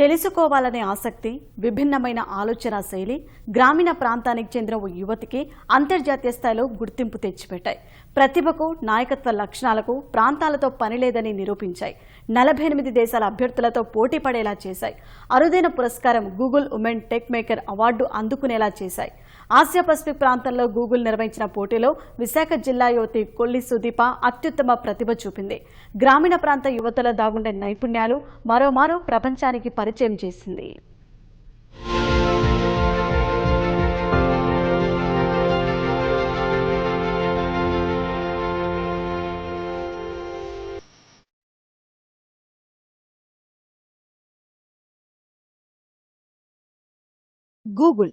తెలుసుకోవాలనే ఆసక్తి విభిన్నమైన ఆలోచన శైలి గ్రామీణ ప్రాంతానికి చెందిన ఓ యువతికి అంతర్జాతీయ స్థాయిలో గుర్తింపు తెచ్చిపెట్టాయి. ప్రతిభకు నాయకత్వ లక్షణాలకు ప్రాంతాలతో పనిలేదని నిరూపించాయి. నలభై ఎనిమిది దేశాల అభ్యర్థులతో పోటీ పడేలా చేశాయి. అరుదైన పురస్కారం Google women tech maker award అందుకునేలా చేశాయి. ఆసియా పసిఫిక్ ప్రాంతంలో గూగుల్ నిర్వహించిన పోటీలో విశాఖ జిల్లా యువతి కొల్లి సుదీప అత్యుత్తమ ప్రతిభ చూపింది. గ్రామీణ ప్రాంత యువతలో దాగుండే నైపుణ్యాలు మరోమారో ప్రపంచానికి పరిచయం చేసింది. గూగుల్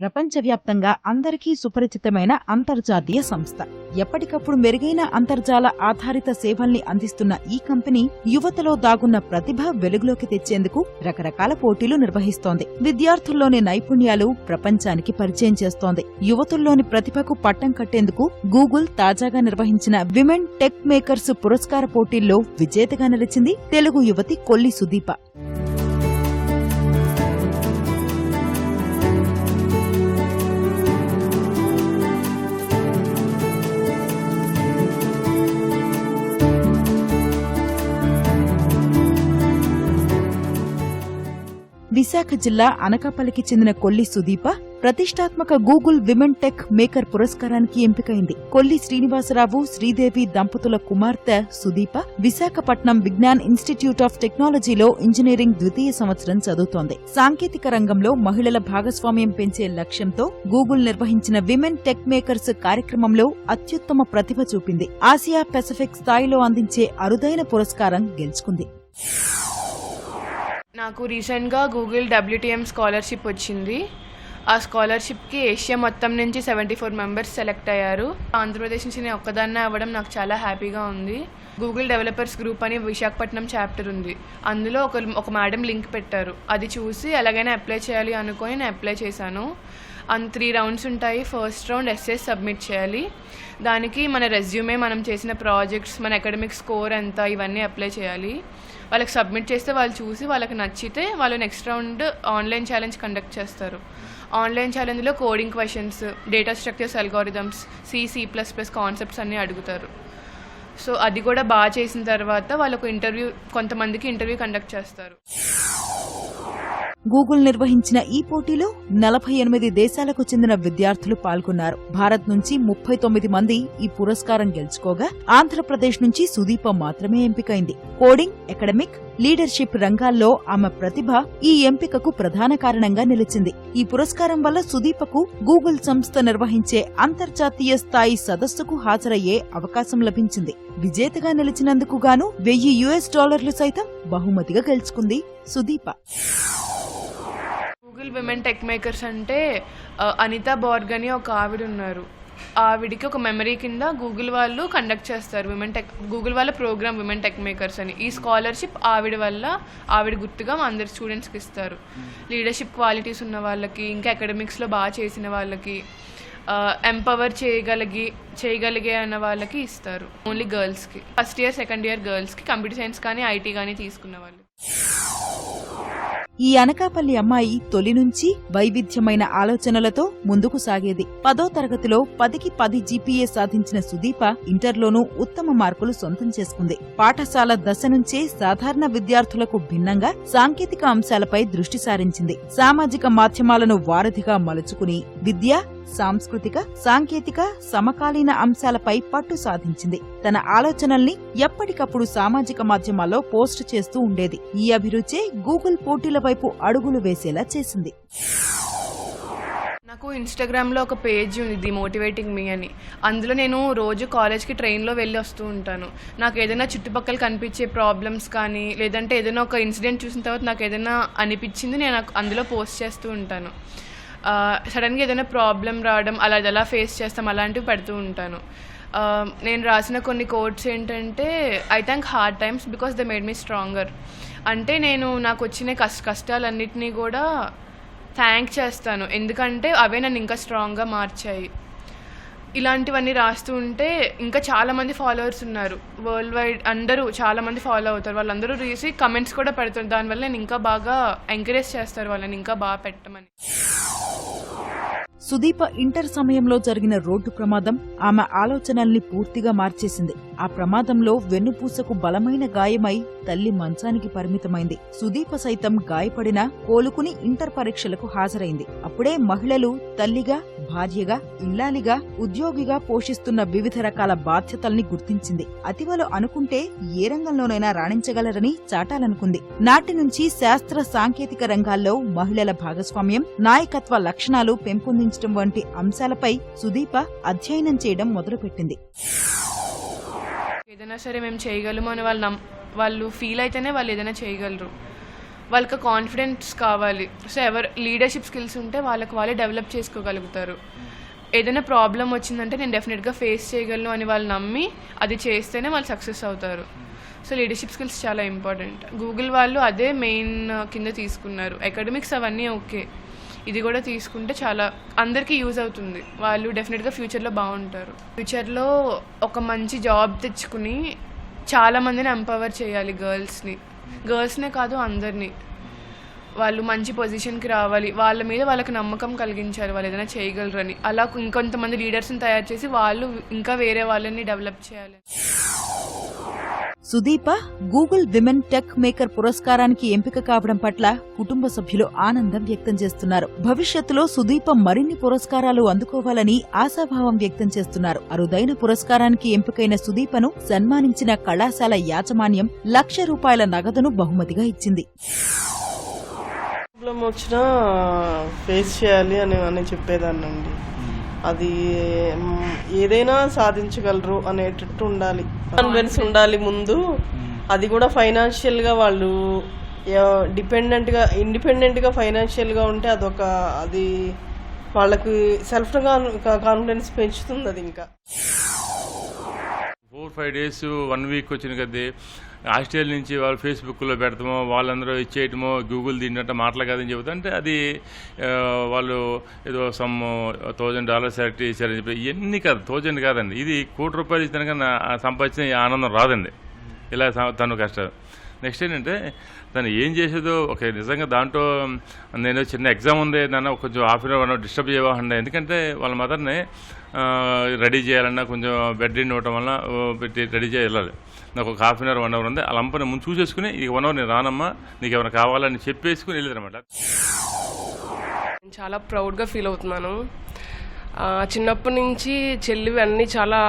ప్రపంచవ్యాప్తంగా అందరికీ సుపరిచితమైన అంతర్జాతీయ సంస్థ. ఎప్పటికప్పుడు మెరుగైన అంతర్జాల ఆధారిత సేవల్ని అందిస్తున్న ఈ కంపెనీ యువతలో దాగున్న ప్రతిభ వెలుగులోకి తెచ్చేందుకు రకరకాల పోటీలు నిర్వహిస్తోంది. విద్యార్థుల్లోని నైపుణ్యాలు ప్రపంచానికి పరిచయం చేస్తోంది. యువతుల్లోని ప్రతిభకు పట్టం కట్టేందుకు గూగుల్ తాజాగా నిర్వహించిన విమెన్ టెక్ మేకర్స్ పురస్కార పోటీల్లో విజేతగా నిలిచింది తెలుగు యువతి కొల్లి సుదీప. విశాఖ జిల్లా అనకాపల్లికి చెందిన కొల్లి సుదీప ప్రతిష్టాత్మక గూగుల్ విమెన్ టెక్ మేకర్ పురస్కారానికి ఎంపికైంది. కొల్లి శ్రీనివాసరావు శ్రీదేవి దంపతుల కుమార్తె సుదీప విశాఖపట్నం విజ్ఞాన్ ఇన్స్టిట్యూట్ ఆఫ్ టెక్నాలజీలో ఇంజనీరింగ్ ద్వితీయ సంవత్సరం చదువుతోంది. సాంకేతిక రంగంలో మహిళల భాగస్వామ్యం పెంచే లక్ష్యంతో గూగుల్ నిర్వహించిన విమెన్ టెక్ మేకర్స్ కార్యక్రమంలో అత్యుత్తమ ప్రతిభ చూపింది. ఆసియా పెసిఫిక్ స్థాయిలో అందించే అరుదైన పురస్కారం గెలుచుకుంది. నాకు రీసెంట్గా గూగుల్ డబ్ల్యూటీఎం స్కాలర్షిప్ వచ్చింది. ఆ స్కాలర్షిప్కి ఏషియా మొత్తం నుంచి సెవెంటీ ఫోర్ మెంబర్స్ సెలెక్ట్ అయ్యారు. ఆంధ్రప్రదేశ్ నుంచి నేను ఒక్కదాన్నే అవ్వడం నాకు చాలా హ్యాపీగా ఉంది. గూగుల్ డెవలపర్స్ గ్రూప్ అని విశాఖపట్నం చాప్టర్ ఉంది. అందులో ఒక ఒక మేడం లింక్ పెట్టారు. అది చూసి ఎలాగైనా అప్లై చేయాలి అనుకొని నేను అప్లై చేశాను. అండ్ త్రీ రౌండ్స్ ఉంటాయి. ఫస్ట్ రౌండ్ ఎస్ఎస్ సబ్మిట్ చేయాలి. దానికి మన రెజ్యూమే మనం చేసిన ప్రాజెక్ట్స్ మన అకాడమిక్ స్కోర్ ఎంత ఇవన్నీ అప్లై చేయాలి. వాళ్ళకి సబ్మిట్ చేస్తే వాళ్ళు చూసి వాళ్ళకి నచ్చితే వాళ్ళు next round online challenge conduct చేస్తారు. Online ఛాలెంజ్లో coding questions data structures algorithms C C plus plus concepts అన్నీ అడుగుతారు. సో అది కూడా బాగా చేసిన తర్వాత వాళ్ళకు ఇంటర్వ్యూ కొంతమందికి ఇంటర్వ్యూ కండక్ట్ చేస్తారు. గూగుల్ నిర్వహించిన ఈ పోటీలో నలభై ఎనిమిది దేశాలకు చెందిన విద్యార్థులు పాల్గొన్నారు. భారత్ నుంచి ముప్పై తొమ్మిది మంది ఈ పురస్కారం గెలుచుకోగా ఆంధ్రప్రదేశ్ నుంచి సుదీప మాత్రమే ఎంపికైంది. కోడింగ్ అకాడమిక్ లీడర్షిప్ రంగాల్లో ఆమె ప్రతిభ ఈ ఎంపికకు ప్రధాన కారణంగా నిలిచింది. ఈ పురస్కారం వల్ల సుదీపకు గూగుల్ సంస్థ నిర్వహించే అంతర్జాతీయ స్థాయి సదస్సుకు హాజరయ్యే అవకాశం లభించింది. విజేతగా నిలిచినందుకు గాను వెయ్యి యుఎస్ డాలర్లు సైతం బహుమతిగా గెలుచుకుంది Sudeepa. Google women tech makers అంటే అనిత బార్గ్ అని ఒక ఆవిడ ఉన్నారు ఆవిడికి ఒక మెమరీ కింద గూగుల్ వాళ్ళు కండక్ట్ చేస్తారు విమెన్ టెక్ గూగుల్ వాళ్ళ ప్రోగ్రామ్ విమెన్ టెక్ మేకర్స్ అని. ఈ స్కాలర్షిప్ ఆవిడ వల్ల ఆవిడ గుర్తుగా మా అందరి స్టూడెంట్స్కి ఇస్తారు. లీడర్షిప్ క్వాలిటీస్ ఉన్న వాళ్ళకి ఇంకా అకాడమిక్స్లో బాగా చేసిన వాళ్ళకి ఎంపవర్ చేయగలిగి చేయగలిగే అన్న వాళ్ళకి ఇస్తారు. ఓన్లీ గర్ల్స్కి. ఫస్ట్ ఇయర్ సెకండ్ ఇయర్ గర్ల్స్కి కంప్యూటర్ సైన్స్ కానీ ఐటీ కానీ తీసుకున్న వాళ్ళు. ఈ అనకాపల్లి అమ్మాయి తొలి నుంచి వైవిధ్యమైన ఆలోచనలతో ముందుకు సాగేది. పదో తరగతిలో పదికి పది జీపీఏ సాధించిన సుదీప ఇంటర్లోనూ ఉత్తమ మార్కులు సొంతం చేసుకుంది. పాఠశాల దశ నుంచే సాధారణ విద్యార్థులకు భిన్నంగా సాంకేతిక అంశాలపై దృష్టి సారించింది. సామాజిక మాధ్యమాలను వారధిగా మలుచుకుని విద్య సాంస్కృతిక సాంకేతిక సమకాలీన అంశాలపై పట్టు సాధించింది. తన ఆలోచనల్ని ఎప్పటికప్పుడు సామాజిక మాధ్యమాల్లో పోస్ట్ చేస్తూ ఉండేది. ఈ అభిరుచే గూగుల్ పోటీల వైపు అడుగులు వేసేలా చేసింది. నాకు ఇన్స్టాగ్రామ్లో ఒక పేజ్ ఉంది ది మోటివేటింగ్ మీ అని. అందులో నేను రోజు కాలేజ్కి ట్రైన్లో వెళ్ళి వస్తూ ఉంటాను. నాకు ఏదైనా చుట్టుపక్కల కనిపించే ప్రాబ్లమ్స్ కానీ లేదంటే ఏదైనా ఒక ఇన్సిడెంట్ చూసిన తర్వాత నాకు ఏదైనా అనిపించింది నేను అందులో పోస్ట్ చేస్తూ ఉంటాను. సడన్గా ఏదైనా ప్రాబ్లం రావడం అలా ఎలా ఫేస్ చేస్తాం అలాంటివి పెడుతూ ఉంటాను. నేను రాసిన కొన్ని కోడ్స్ ఏంటంటే I thank hard times because they made me stronger. అంటే నేను నాకు వచ్చిన కష్ట కష్టాలన్నింటినీ కూడా థ్యాంక్ చేస్తాను. ఎందుకంటే అవే నన్ను ఇంకా స్ట్రాంగ్గా మార్చాయి. ఇలాంటివన్నీ రాస్తూ ఉంటే ఇంకా చాలామంది ఫాలోవర్స్ ఉన్నారు. వరల్డ్ వైడ్ అందరూ చాలా మంది ఫాలో అవుతారు. వాళ్ళందరూ రీసి కమెంట్స్ కూడా పెడతారు. దానివల్ల నేను ఇంకా బాగా ఎంకరేజ్ చేస్తారు. వాళ్ళని ఇంకా బాగా పెట్టమని. సుదీప ఇంటర్ సమయంలో జరిగిన రోడ్డు ప్రమాదం ఆమె ఆలోచనల్ని పూర్తిగా మార్చేసింది. ఆ ప్రమాదంలో వెన్నుపూసకు బలమైన గాయమై తల్లి మంచానికి పరిమితమైంది. సుదీప సైతం గాయపడినా కోలుకుని ఇంటర్ పరీక్షలకు హాజరైంది. అప్పుడే మహిళలు తల్లిగా భార్యగా ఇల్లాలిగా ఉద్యోగిగా పోషిస్తున్న వివిధ రకాల బాధ్యతల్ని గుర్తించింది. అతివలు అనుకుంటే ఏ రంగంలోనైనా రాణించగలరని చాటాలనుకుంది. నాటి నుంచి శాస్త్ర సాంకేతిక రంగాల్లో మహిళల భాగస్వామ్యం నాయకత్వ లక్షణాలు పెంపొందించడం వంటి అంశాలపై సుదీప అధ్యయనం చేయడం మొదలుపెట్టింది. ఏదైనా సరే మేము చేయగలము అని వాళ్ళు వాళ్ళు ఫీల్ అయితేనే వాళ్ళు ఏదైనా చేయగలరు. వాళ్ళకి కాన్ఫిడెన్స్ కావాలి. సో ఎవరు లీడర్షిప్ స్కిల్స్ ఉంటే వాళ్ళకి వాళ్ళే డెవలప్ చేసుకోగలుగుతారు. ఏదైనా ప్రాబ్లం వచ్చిందంటే నేను డెఫినెట్గా ఫేస్ చేయగలను అని వాళ్ళు నమ్మి అది చేస్తేనే వాళ్ళు సక్సెస్ అవుతారు. సో లీడర్షిప్ స్కిల్స్ చాలా ఇంపార్టెంట్ గూగుల్ వాళ్ళు అదే మెయిన్ uh, కింద తీసుకున్నారు. అకాడమిక్స్ అవన్నీ ఓకే ఇది కూడా తీసుకుంటే చాలా అందరికీ యూజ్ అవుతుంది. వాళ్ళు డెఫినెట్గా ఫ్యూచర్లో బాగుంటారు. ఫ్యూచర్లో ఒక మంచి జాబ్ తెచ్చుకుని చాలామందిని ఎంపవర్ చేయాలి గర్ల్స్ని గర్ల్స్నే కాదు అందరినీ. వాళ్ళు మంచి పొజిషన్కి రావాలి. వాళ్ళ మీద వాళ్ళకి నమ్మకం కలిగించాలి. వాళ్ళు ఏదైనా చేయగలరని. అలా ఇంకొంతమంది లీడర్స్ని తయారు చేసి వాళ్ళు ఇంకా వేరే వాళ్ళని డెవలప్ చేయాలి. Sudeepa Google women tech maker పురస్కారానికి ఎంపిక కావడం పట్ల కుటుంబ సభ్యులు ఆనందం వ్యక్తం చేస్తున్నారు. భవిష్యత్తులో సుదీప మరిన్ని పురస్కారాలు అందుకోవాలని ఆశాభావం వ్యక్తం చేస్తున్నారు. అరుదైన పురస్కారానికి ఎంపికైన సుదీపను సన్మానించిన కళాశాల యాజమాన్యం లక్ష రూపాయల నగదును బహుమతిగా ఇచ్చింది. ప్రాబ్లం వచ్చినా ఫేస్ చేయాలి అని అని చెప్పేదాన్నండి. అది ఏదైనా సాధించగలరు అనేటట్టు ఉండాలి. కాన్ఫిడెన్స్ ఉండాలి ముందు. అది కూడా ఫైనాన్షియల్గా వాళ్ళు డిపెండెంట్గా ఇండిపెండెంట్గా ఫైనాన్షియల్గా ఉంటే అదొక అది వాళ్ళకి సెల్ఫ్ కాన్ఫిడెన్స్ పెంచుతుంది అది ఇంకా. Four five days one week వచ్చిన కొద్దీ ఆస్ట్రేలియా నుంచి వాళ్ళు ఫేస్బుక్లో పెడతామో వాళ్ళందరూ ఇచ్చేయటమో గూగుల్ దీంట్లో మాటలు కాదని చెబుతా అంటే అది వాళ్ళు ఏదో సమ్ థౌజండ్ డాలర్స్ సెలెక్ట్ చేశారని చెప్పి ఇవన్నీ కాదు థౌజండ్ కాదండి. ఇది కోటి రూపాయలు ఇచ్చిన కన్నా సంపాదించిన ఆనందం రాదండి. ఇలా తను కష్టం. నెక్స్ట్ ఏంటంటే తను ఏం చేసేదో ఒక నిజంగా దాంట్లో నేను చిన్న ఎగ్జామ్ ఉంది నన్ను కొంచెం హాఫ్ అన్ అవర్ డిస్టర్బ్ చేయవాహండి ఎందుకంటే వాళ్ళ మదర్ని రెడీ చేయాలన్నా కొంచెం బెడ్ ఇవ్వటం వల్ల పెట్టి రెడీ చేయాలి వెళ్ళాలి. నాకు ఒక half an hour one hour ఉంది. అలా అంపని ముందు చూసేసుకుని ఇక వన్ అవర్ నేను రానమ్మా నీకు ఏమైనా కావాలని చెప్పేసుకుని వెళ్ళేదన్నమాట. నేను చాలా ప్రౌడ్గా ఫీల్ అవుతున్నాను. చిన్నప్పటి నుంచి చెల్లివి అన్నీ చాలా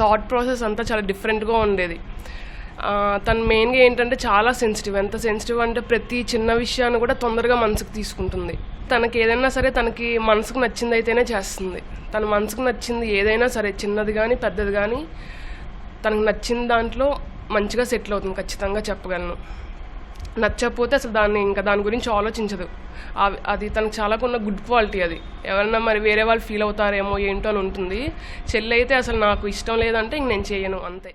థాట్ ప్రాసెస్ అంతా చాలా డిఫరెంట్గా ఉండేది. తను మెయిన్గా ఏంటంటే చాలా సెన్సిటివ్. ఎంత సెన్సిటివ్ అంటే ప్రతి చిన్న విషయాన్ని కూడా తొందరగా మనసుకు తీసుకుంటుంది. తనకి ఏదైనా సరే తనకి మనసుకు నచ్చింది అయితేనే చేస్తుంది. తన మనసుకు నచ్చింది ఏదైనా సరే చిన్నది కానీ పెద్దది కానీ తనకు నచ్చిన దాంట్లో మంచిగా సెటిల్ అవుతుంది ఖచ్చితంగా చెప్పగలను. నచ్చకపోతే అసలు దాన్ని ఇంకా దాని గురించి ఆలోచించదు. అది తనకు చాలా కొన్న గుడ్ క్వాలిటీ అది. ఎవరన్నా మరి వేరే వాళ్ళు ఫీల్ అవుతారేమో ఏంటో అని ఉంటుంది. చెల్లి అయితే అసలు నాకు ఇష్టం లేదంటే ఇంక నేను చేయను అంతే.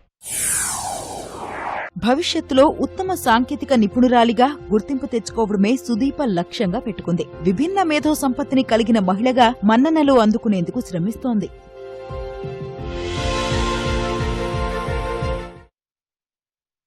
భవిష్యత్తులో ఉత్తమ సాంకేతిక నిపుణురాలిగా గుర్తింపు తెచ్చుకోవడమే సుదీప లక్ష్యంగా పెట్టుకుంది. విభిన్న మేధో సంపత్తిని కలిగిన మహిళగా మన్ననలు అందుకునేందుకు శ్రమిస్తోంది.